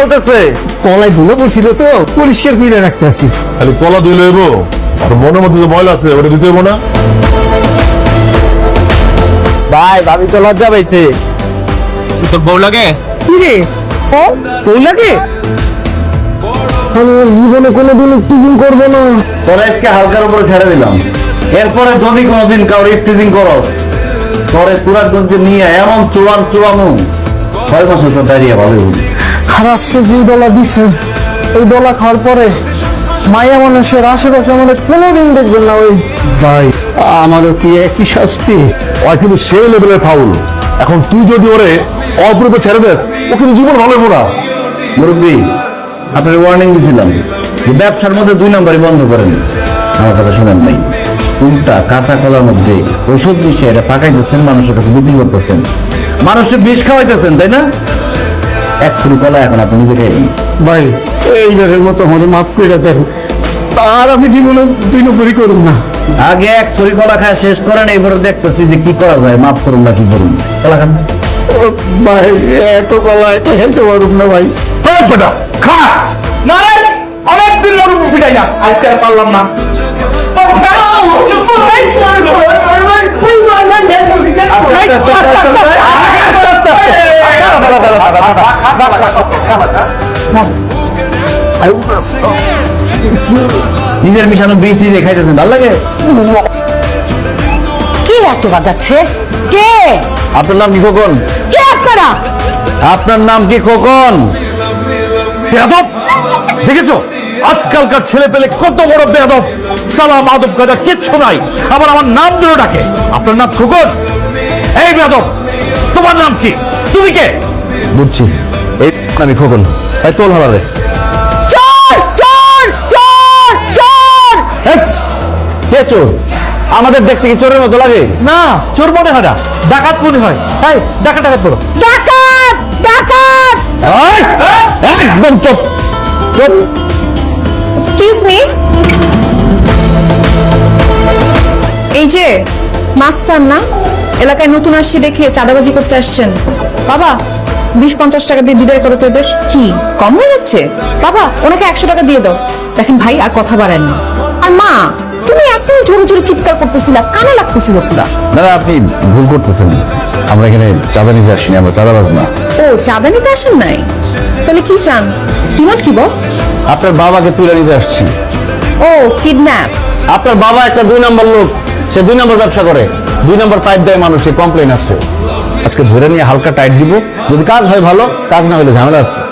চলতেছে। কলাই ধুলো পড়ছিল তো পরিষ্কার করে রাখতেছি খালি কলা দুই লইব আর মনের মধ্যে যে ময়লা আছে ওটা দিতে না। ভাই ভাবি তো লজ্জা পাইছে। তোর বউ লাগে? কি রে? ফুল লাগে? আমি আর জীবনে কোনোদিন করব না। তোরা আজকে হালকার উপরে ছেড়ে দিলাম। এরপরে যদি কোনোদিন কারোর স্টিচিং করো তোরে তুরাগঞ্জে নিয়ে এমন চুয়ান চুয়ানো ছয় মাসে তো দাঁড়িয়ে ভালো আর আজকে যে ডলা দিছে ওই ডলা খাওয়ার পরে মায়া মানুষের আশেপাশে আমাদের কোনোদিন দেখবেন না ওই ভাই আমারও কি একই শাস্তি? ওই কিন্তু সেই লেভেলের ফাউল এখন তুই যদি ওরে অল্প ছেড়ে দেস ও কিন্তু জীবন ভালো হইব না। মুরব্বী আপনার ওয়ার্নিং দিয়েছিলাম যে ব্যবসার মধ্যে দুই নম্বরই বন্ধ করেন। আমার কথা শুনেন নাই। উল্টা কাঁচা কলার মধ্যে ওষুধ মিশিয়ে এটা পাকাইতেছেন মানুষের কাছে বিক্রি করতেছেন। মানুষের বিষ খাওয়াইতেছেন তাই না? এক ফুল কলা এখন আপনি নিজে খাইবেন ভাই এইবারের মতো আমাদের মাফ করে দেন। আর আমি জীবনে দুই নম্বরই করুন না। আগে এক ছড়ি কলা খায় শেষ করেন এবারে দেখতেছি যে কি করা যায় মাফ করুন না কি করুন। কলা খান। ও ভাই এত কলা এত খেলতে পারুন না ভাই। খা। না রে অনেকদিন মরুম পিটাই না। আজকে আর পারলাম না। নিজের মিশানো খাইতেছেন ভালো লাগে? কে এত বাজাচ্ছে? কে? আপনার নাম কি খোকন? কে আপনারা? আপনার নাম কি খোকন? দেখেছ? আজকালকার ছেলে পেলে কত বড় বেয়াদব! সালাম আদব কাজা কিচ্ছু নাই। আবার আমার নাম ধরে ডাকে। আপনার নাম খোকন? এই বেয়াদব! তোমার নাম কি? তুমি কে? বুঝছি। এই আমি খোকন। তাই তোল হারালে চোর চোর চোর চোর! কে চোর? আমাদের দেখতে কি চোরের মতো লাগে? না চোর মনে হয় না। ডাকাত মনে হয়। এই ডাকাত ডাকাত করো ডাকাত ডাকাত! একদম চুপ চুপ এক্সকিউজ মি এই যে মাস্তান না? এলাকায় নতুন আসছে দেখে চাঁদাবাজি করতে আসছেন। বাবা বিশ পঞ্চাশ টাকা দিয়ে বিদায় করো তো এদের। কি? কম হয়ে যাচ্ছে? বাবা ওনাকে একশো টাকা দিয়ে দাও। দেখেন ভাই আর কথা বাড়ান না। আর মা তুমি এত জোরে জোরে চিৎকার করতেছিলা কানে লাগতেছিল তো দাদা আপনি ভুল করতেছেন। আমরা এখানে চাঁদা নিতে আসিনি আমরা চাঁদাবাজ না। ও চাঁদা নিতে আসেন নাই? তাহলে কি চান? ডিমান্ড কি বস? আপনার বাবাকে তুলে নিতে আসছি। ও কিডন্যাপ। আপনার বাবা একটা দুই নম্বর লোক সে দুই নম্বর ব্যবসা করে। দুই নম্বর পাইপ দেয় মানুষের কমপ্লেন আছে। আজকে ধরে নিয়ে হালকা টাইট দিব। যদি কাজ হয় ভালো, কাজ না হলে ঝামেলা আছে।